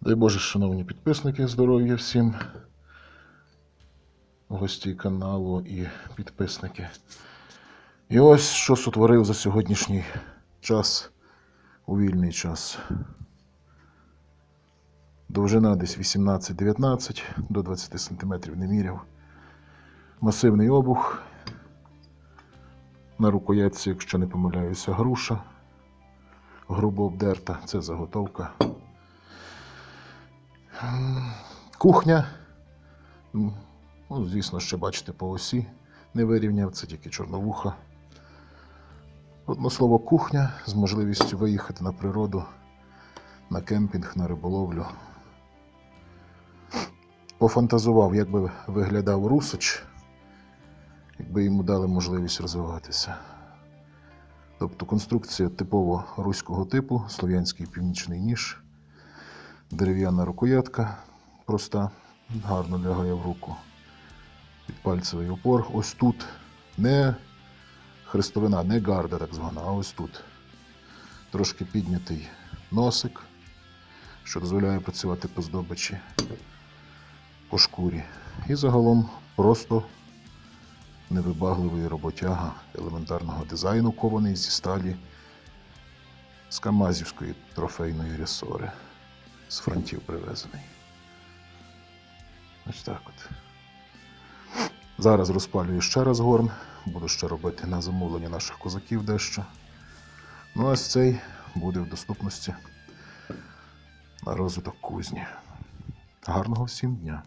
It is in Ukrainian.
Дай Боже, шановні підписники, здоров'я всім. Гості каналу і підписники. І ось що сотворив за сьогоднішній час, у вільний час. Довжина десь 18-19 до 20 см не міряв. Масивний обух. На рукоятці, якщо не помиляюся, груша. Грубо обдерта, це заготовка. Кухня. Ну, звісно, ще бачите по осі не вирівняв, це тільки чорновуха. Одно слово, кухня з можливістю виїхати на природу, на кемпінг, на риболовлю. Пофантазував, як би виглядав Русич, якби йому дали можливість розвиватися. Тобто конструкція типово руського типу, слов'янський північний ніж, дерев'яна рукоятка проста, гарно лягає в руку. Підпальцевий опор. Ось тут не хрестовина, не гарда так звана, а ось тут. Трошки піднятий носик, що дозволяє працювати по здобичі, по шкурі. І загалом просто невибагливий роботяга елементарного дизайну, кований зі сталі з Камазівської трофейної ресори. З фронтів привезений. Ось так от. Зараз розпалюю ще раз горн, буду ще робити на замовлення наших козаків дещо. Ну ось цей буде в доступності на розвиток кузні. Гарного всім дня!